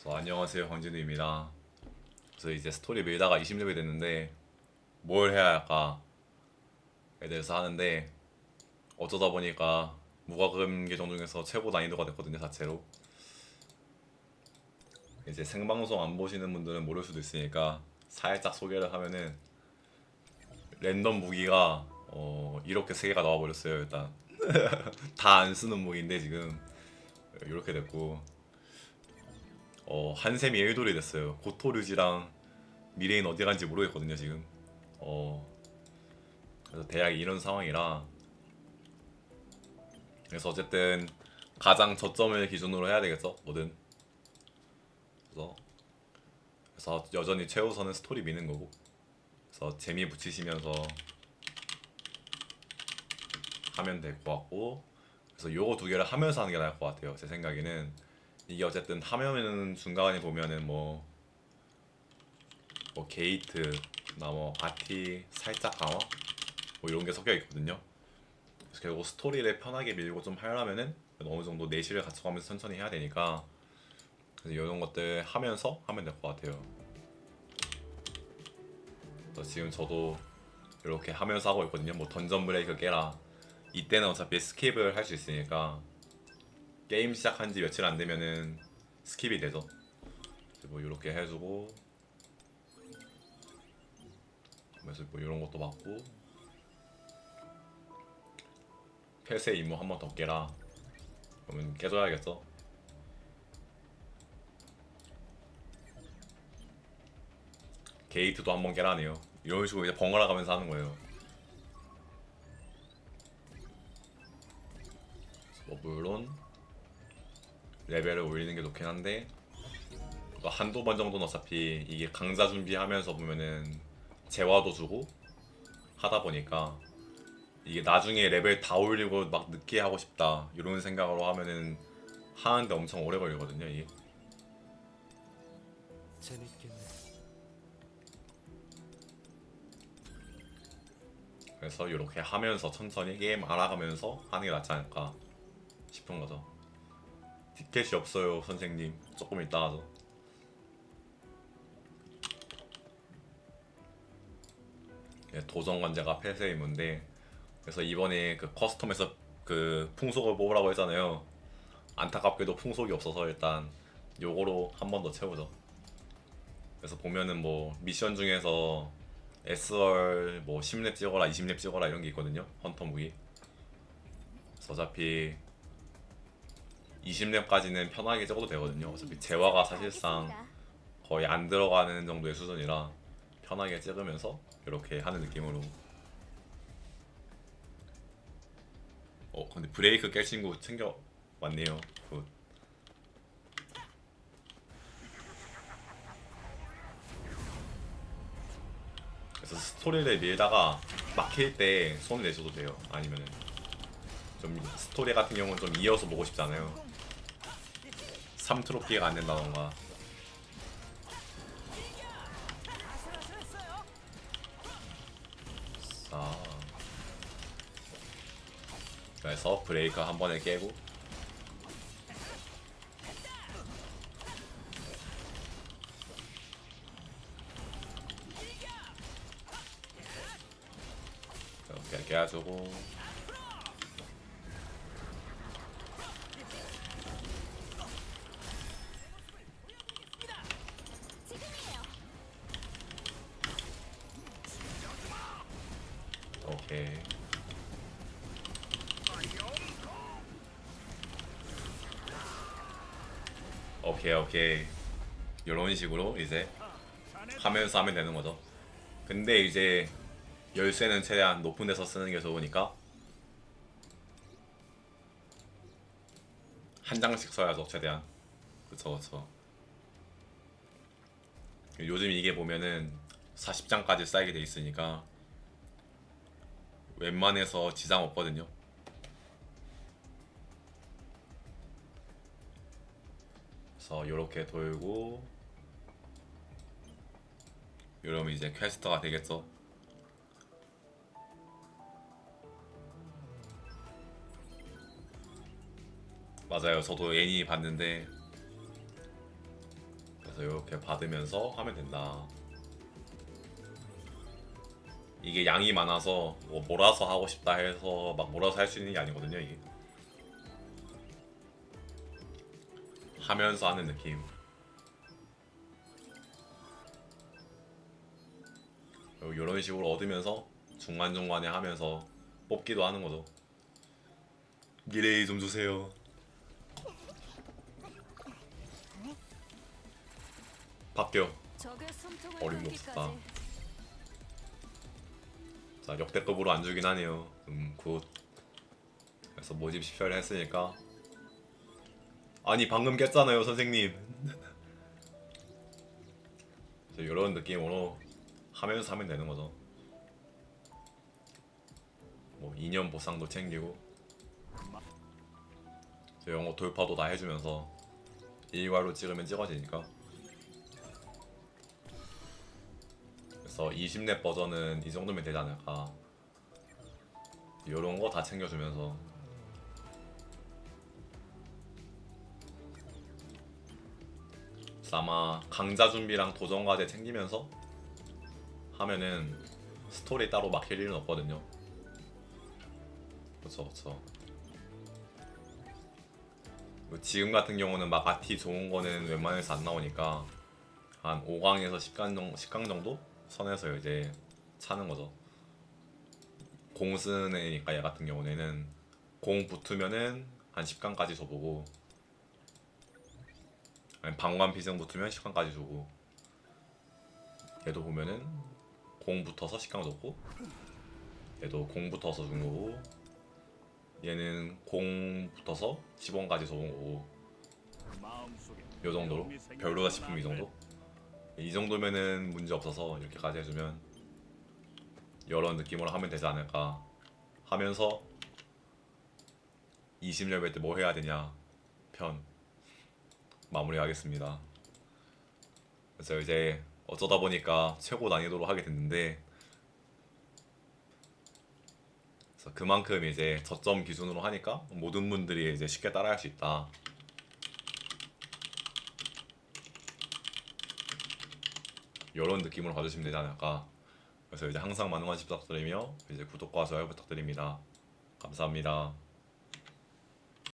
그래서 안녕하세요 황진우입니다. 그래서 이제 스토리 밀다가 20레벨 됐는데 뭘 해야 할까에 대해서 하는데 어쩌다 보니까 무과금 계정 중에서 최고 난이도가 됐거든요 자체로. 이제 생방송 안 보시는 분들은 모를 수도 있으니까 살짝 소개를 하면은 랜덤 무기가 어 이렇게 세 개가 나와 버렸어요 일단 다 안 쓰는 무기인데 지금 이렇게 됐고 어 한샘이 일돌이 됐어요. 고토류지랑 미래인 어디 간지 모르겠거든요 지금. 어 그래서 대략 이런 상황이라. 그래서 어쨌든 가장 저점을 기준으로 해야 되겠죠 뭐든. 그래서 그래서 여전히 최우선은 스토리 미는 거고. 그래서 재미 붙이시면서 하면 될 것 같고. 그래서 요거 두 개를 하면서 하는 게 나을 것 같아요 제 생각에는 이게 어쨌든 하면은 중간에 보면은 뭐, 뭐 게이트 나뭐 아티 살짝 강화? 뭐 이런 게 섞여 있거든요. 그래서 결국 스토리를 편하게 밀고 좀 하려면은 어느 정도 내실을 갖춰가면서 천천히 해야 되니까 그래서 이런 것들 하면서 하면 될 것 같아요. 그래서 지금 저도 이렇게 하면서 하고 있거든요. 뭐 던전 브레이크 깨라. 이때는 어차피 스킵을 할 수 있으니까 게임 시작한 지 며칠 안 되면은 스킵이. 그래서 뭐 이렇게 해주고 그래서 뭐 이런 것도 맞고 폐쇄 임무 한 번 더 깨라. 그러면 깨줘야겠죠. 게이트도 한 번 깨라네요. 이런 식으로 이제 번갈아 가면서 하는 거예요. 뭐 물론 레벨을 올리는 게 좋긴 한데 또 한두 번 정도는 어차피 이게 강자 준비하면서 보면은 재화도 주고 하다 보니까 이게 나중에 레벨 다 올리고 막 늦게 하고 싶다 이런 생각으로 하면은 하는데 엄청 오래 걸리거든요 이게 재밌겠네. 그래서 이렇게 하면서 천천히 게임 알아가면서 하는 게 낫지 않을까 싶은 거죠 티켓이 없어요 선생님. 조금 이따 하죠 예, 도전 관제가 폐쇄 임무인데 그래서 이번에 그 커스텀에서 그 풍속을 뽑으라고 했잖아요. 안타깝게도 풍속이 없어서 일단 요거로 한 번 더 채우죠. 그래서 보면은 뭐 미션 중에서 SR 뭐 10렙 찍어라 20렙 찍어라 이런 게 있거든요. 헌터 무기. 그래서 어차피 20렙까지는 편하게 찍어도 되거든요. 어차피 재화가 사실상 거의 안 들어가는 정도의 수준이라 편하게 찍으면서 이렇게 하는 느낌으로. 어 근데 브레이크 깰 친구 챙겨 왔네요 굿. 그래서 스토리를 밀다가 막힐 때 손을 내셔도 돼요 아니면은 좀 스토리 같은 경우는 좀 이어서 보고 싶잖아요. 3트로피가 안 된다던가. 아 그래서 브레이크 한 번에 깨고. 이렇게 깨가지고 오케이. 오케이 오케이. 이런 식으로 이제 하면서 하면 되는 거죠. 근데 이제 열쇠는 최대한 높은 데서 쓰는 게 좋으니까 한 장씩 써야죠 최대한. 그쵸 그쵸. 요즘 이게 보면은 40장까지 쌓이게 돼 있으니까 웬만해서 지장 없거든요 그래서 이렇게 돌고 이러면 이제 퀘스트가 되겠죠 맞아요. 저도 애니 봤는데 그래서 이렇게 받으면서 하면 된다. 이게 양이 많아서 뭐 몰아서 하고 싶다 해서 막 몰아서 할 수 있는 게 아니거든요. 이게 하면서 하는 느낌. 이런 식으로 얻으면서 중간 중간에 하면서 뽑기도 하는 거죠. 미래이 좀 주세요. 바뀌어. 어림도 없다. 자 역대급으로 안 주긴 하네요. 음 굿. 그래서 모집 10혈 했으니까 아니 방금 깼잖아요 선생님. 이런 느낌으로 하면서 하면 되는 거죠. 뭐 2년 보상도 챙기고 저 영어 돌파도 다 해주면서 일괄로 찍으면 찍어지니까 그래서 20렙 버전은 이 정도면 되지 않을까. 이런 거 다 챙겨주면서. 아마 강자 준비랑 도전 과제 챙기면서 하면은 스토리 따로 막힐 일은 없거든요. 그쵸 그쵸. 뭐 지금 같은 경우는 막 아티 좋은 거는 웬만해서 안 나오니까 한 5강에서 10강 정도, 10강 정도 선에서 이제 차는 거죠. 공 쓰는 애니까 얘 같은 경우에는 공 붙으면은 한 10강까지 줘보고 아니 방관 피승 붙으면 10강까지 주고 얘도 보면은 공 붙어서 10강 줬고 얘도 공 붙어서 준 거고 얘는 공 붙어서 10원까지 줘본 거고 요 정도로 별로다 싶으면 이 정도 이 정도면은 문제 없어서 이렇게까지 해주면 이런 느낌으로 하면 되지 않을까 하면서 20레벨 때 뭐 해야 되냐 편 마무리하겠습니다. 그래서 이제 어쩌다 보니까 최고 난이도로 하게 됐는데 그래서 그만큼 이제 저점 기준으로 하니까 모든 분들이 이제 쉽게 따라할 수 있다. 이런 느낌으로 봐주시면 되지 않을까. 그래서 이제 항상 많은 관심 부탁드리며 이제 구독과 좋아요 부탁드립니다. 감사합니다.